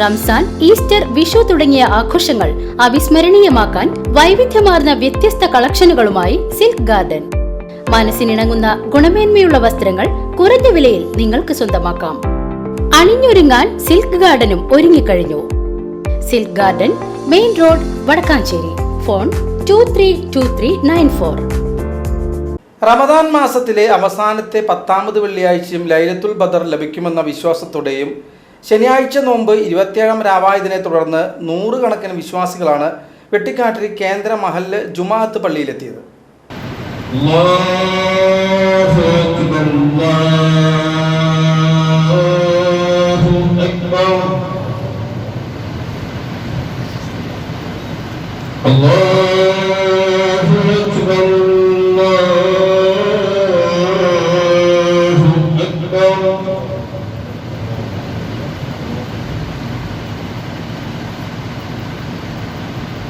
Ramzan Easter Vishu തുടങ്ങിയ ആഘോഷങ്ങൾ അവിസ്മരണീയമാക്കാൻ വൈവിധ്യമാർന്ന വ്യത്യസ്ത കളക്ഷനുകളുമായി സിൽക്ക് ഗാർഡൻ. മനസ്സിനിണങ്ങുന്ന ഗുണമേന്മയുള്ള വസ്ത്രങ്ങൾ കുറഞ്ഞ വിലയിൽ നിങ്ങൾക്ക് സ്വന്തമാക്കാം. അണിഞ്ഞൊരുങ്ങാൻ സിൽക്ക് ഗാർഡനും ഒരുങ്ങിക്കഴിഞ്ഞു. Silk garden main road Vadakkanchery. Phone two three two three nine four Ramadan മാസത്തിലെ അവസാനത്തെ പത്താമത് വെള്ളിയാഴ്ചയും ലൈലത്തുൽ ബദർ ലഭിക്കുമെന്ന വിശ്വാസത്തോടെയും ശനിയാഴ്ച നോമ്പ് ഇരുപത്തിയേഴാം രാവായതിനെ തുടർന്ന് നൂറുകണക്കിന് വിശ്വാസികളാണ് വെട്ടിക്കാട്ടിൽ കേന്ദ്ര മഹല്ല് ജുമാഅത്ത് പള്ളിയിലെത്തിയത്. Allah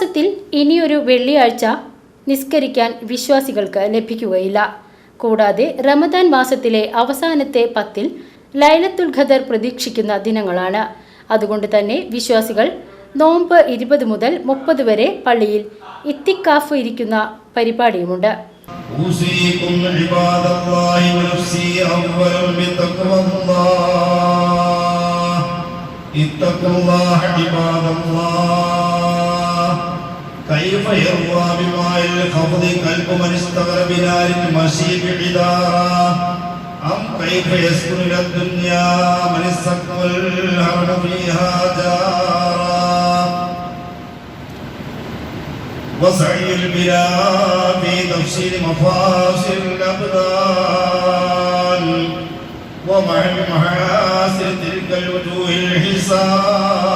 മാസത്തിൽ ഇനിയൊരു വെള്ളിയാഴ്ച നിസ്കരിക്കാൻ വിശ്വാസികൾക്ക് ലഭിക്കുകയില്ല. കൂടാതെ റമദാൻ മാസത്തിലെ അവസാനത്തെ പത്തിൽ ലൈലത്തുൽ ഖദർ പ്രതീക്ഷിക്കുന്ന ദിനങ്ങളാണ്. അതുകൊണ്ട് തന്നെ വിശ്വാസികൾ നോമ്പ് ഇരുപത് മുതൽ മുപ്പത് വരെ പള്ളിയിൽ ഇത്തിക്കാഫ് ഇരിക്കുന്ന പരിപാടിയുമുണ്ട്. ഇത്തക്കുള്ള كيف يروى بماء الخفض قلب من استغر بنار المشيب عدارا أم كيف يسكن إلى الدنيا من استقبل الهرم فيها جارا وسعي البلاد في تفسير مفاصل الأبدان ومع المحاسن تلك الوجوه الحسان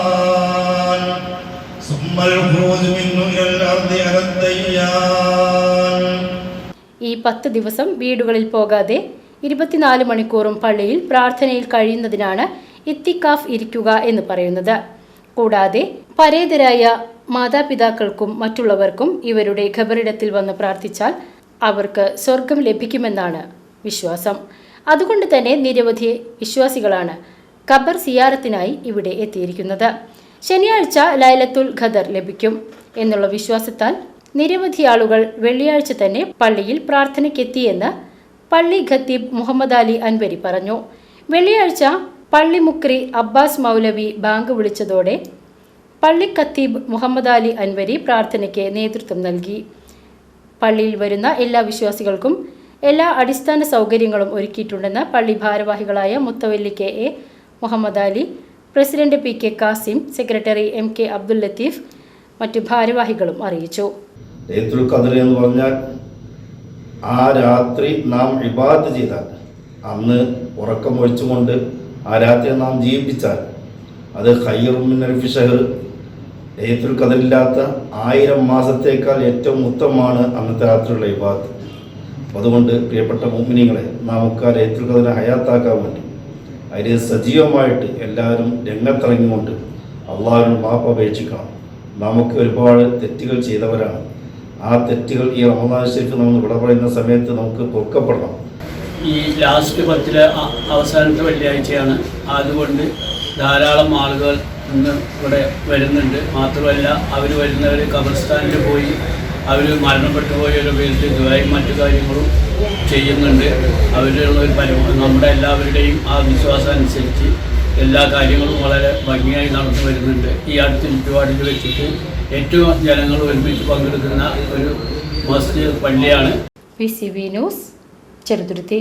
ഈ പത്ത് ദിവസം വീടുകളിൽ പോകാതെ ഇരുപത്തിനാല് മണിക്കൂറും പള്ളിയിൽ പ്രാർത്ഥനയിൽ കഴിയുന്നതിനാണ് ഇത്തിക്കാഫ് ഇരിക്കുക എന്ന് പറയുന്നത്. കൂടാതെ പരേതരായ മാതാപിതാക്കൾക്കും മറ്റുള്ളവർക്കും ഇവരുടെ ഖബറിടത്തിൽ വന്ന് പ്രാർത്ഥിച്ചാൽ അവർക്ക് സ്വർഗം ലഭിക്കുമെന്നാണ് വിശ്വാസം. അതുകൊണ്ട് തന്നെ നിരവധി വിശ്വാസികളാണ് ഖബർ സിയാറത്തിനായി ഇവിടെ എത്തിയിരിക്കുന്നത്. ശനിയാഴ്ച ലൈലത്തുൽ ഖദർ ലഭിക്കും എന്നുള്ള വിശ്വാസത്താൽ നിരവധി ആളുകൾ വെള്ളിയാഴ്ച തന്നെ പള്ളിയിൽ പ്രാർത്ഥനയ്ക്കെത്തിയെന്ന് പള്ളി ഖത്തീബ് മുഹമ്മദ് അലി അൻവരി പറഞ്ഞു. വെള്ളിയാഴ്ച പള്ളി മുക്രി അബ്ബാസ് മൗലവി ബാങ്ക് വിളിച്ചതോടെ പള്ളി ഖത്തീബ് മുഹമ്മദ് അലി അൻവരി പ്രാർത്ഥനയ്ക്ക് നേതൃത്വം നൽകി. പള്ളിയിൽ വരുന്ന എല്ലാ വിശ്വാസികൾക്കും എല്ലാ അടിസ്ഥാന സൗകര്യങ്ങളും ഒരുക്കിയിട്ടുണ്ടെന്ന് പള്ളി ഭാരവാഹികളായ മുത്തവല്ലി K A Muhammad Ali president P K Kasim secretary M K Abdul Latheef മറ്റു ഭാരവാഹികളും അറിയിച്ചു. എന്ന് പറഞ്ഞാൽ ആ രാത്രി നാം ഇബാദത്ത് ചെയ്താൽ അന്ന് ഉറക്കം ഒഴിച്ചുകൊണ്ട് ആ രാത്രി നാം ജീവിപ്പിച്ചാൽ അത് ഹയ്യറുമിനൽഫി ഷഹർ ലൈലത്തുൽ ഖദറില്ലാത്ത ആയിരം മാസത്തേക്കാൾ ഏറ്റവും ഉത്തമമാണ് അന്നത്തെ രാത്രിയുള്ള ഇബാദത്ത്. അതുകൊണ്ട് പ്രിയപ്പെട്ട മോമിനികളെ നമുക്ക് ആ ലൈലത്തുൽ കതിരെ ഹയാത്താക്കാൻ വേണ്ടി അതിൽ സജീവമായിട്ട് എല്ലാവരും രംഗത്തിറങ്ങിക്കൊണ്ട് അള്ളാഹുവിന് മാപ്പ് അപേക്ഷിക്കണം. നമുക്ക് ഒരുപാട് തെറ്റുകൾ ചെയ്തവരാണ്. ആ തെറ്റുകൾ ഈ റമദാൻ ശരിക്കും നമ്മൾ ഇവിടെ പറയുന്ന സമയത്ത് നമുക്ക് പൊറുക്കപ്പെടണം. ഈ ലാസ്റ്റ് പത്തിലെ അവസാനത്തെ വെള്ളിയാഴ്ചയാണ്. അതുകൊണ്ട് ധാരാളം ആളുകൾ ഇന്ന് ഇവിടെ വരുന്നുണ്ട്. മാത്രമല്ല അവർ വരുന്നവർ ഖബർസ്ഥാനിൽ പോയി അവർ മരണപ്പെട്ടു വീട്ടിൽ ദുബായും മറ്റു കാര്യങ്ങളും ചെയ്യുന്നുണ്ട്. അവരുള്ള ഒരു പരമ നമ്മുടെ എല്ലാവരുടെയും ആ വിശ്വാസം അനുസരിച്ച് എല്ലാ കാര്യങ്ങളും വളരെ ഭംഗിയായി നടന്നു വരുന്നുണ്ട്. ഈ അടുത്ത ചുറ്റുപാടിൽ വെച്ചിട്ട് ഏറ്റവും ജനങ്ങൾ ഒരുമിച്ച് പങ്കെടുക്കുന്ന ഒരു മസ്ജിദ് പള്ളിയാണ്. P C B news Cheruthuruthy